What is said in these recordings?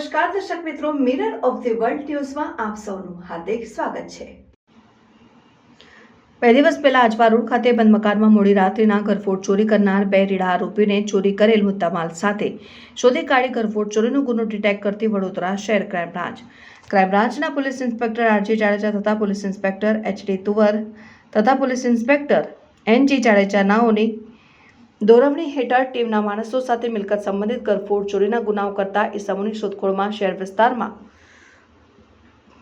નમસ્કાર, દર્શક મિત્રો મિરર ઓફ ધી વર્લ્ડ ન્યૂઝમાં આપ સૌનું હાર્દિક સ્વાગત છે. બે દિવસ પહેલા આજવા ખાતે બંધ મકાનમાં મોડી રાત્રિના ઘરફોડ ચોરી કરનાર બે રીડા આરોપીને ચોરી કરેલ મુદ્દામાલ સાથે શોધી કાઢી ઘરફોડ ચોરીનો ગુનો ડિટેક્ટ કરતી વડોદરા શહેર ક્રાઇમ બ્રાન્ચ. ક્રાઇમ બ્રાન્ચના પોલીસ ઇન્સ્પેક્ટર આરજી જાડેજા તથા પોલીસ ઇન્સ્પેક્ટર એચડી તુવર તથા પોલીસ ઇન્સ્પેક્ટર એનજી જાડેજા નાઓની દોરવણી હેઠળ ટીમના માણસો સાથે મિલકત સંબંધિત ગરફોડ ચોરીના ગુનાઓ કરતા ઇસમોની શોધખોળમાં શહેર વિસ્તારમાં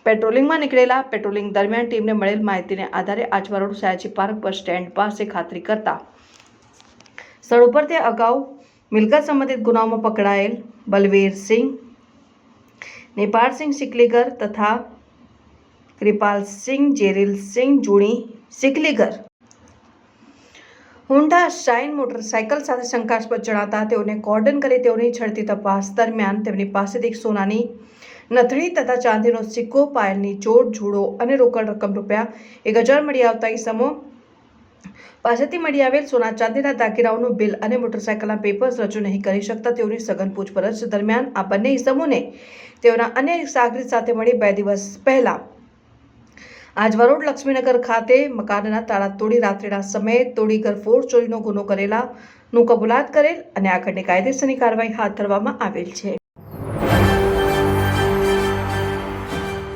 પેટ્રોલિંગમાં નીકળેલા પેટ્રોલિંગ દરમિયાન ટીમને મળેલ માહિતીને આધારે Ajwa road Sayaji park bus stand પાસે ખાતરી કરતા સ્થળ ઉપર તે અગાઉ મિલકત સંબંધિત ગુનાઓમાં પકડાયેલ બલવીરસિંહ નેપાળસિંહ સિકલીગર તથા Kripalsingh Jerilsingh Juni Sikligar Honda Shine motorcycle સાથે શંકાસ્પદ જણાતા તેઓને કોર્ડન કરી તેઓની ઝડપી તપાસ દરમિયાન તેમની પાસેથી સોનાની નથણી તથા ચાંદીનો સિક્કો, પાયલની જોડ જોડો અને રોકડ રકમ રૂપિયા એક હજાર મળી આવતા ઈસમો પાસેથી મળી આવેલ સોના ચાંદીના દાગીનાઓનું બિલ અને મોટરસાયકલના પેપર્સ રજૂ નહીં કરી શકતા તેઓની સઘન પૂછપરછ દરમિયાન આ બંને ઈસમોને તેઓના અન્ય સાગરી સાથે મળી બે દિવસ પહેલા આજવા વરોડ લક્ષ્મીનગર ખાતે મકાનના તાળા તોડી રાત્રિના સમયે તોડી ઘરફોડ ચોરીનો ગુનો કરેલા નું કબૂલાત કરેલ અને આગળની કાયદેસરની કાર્યવાહી હાથ ધરવામાં આવેલ છે.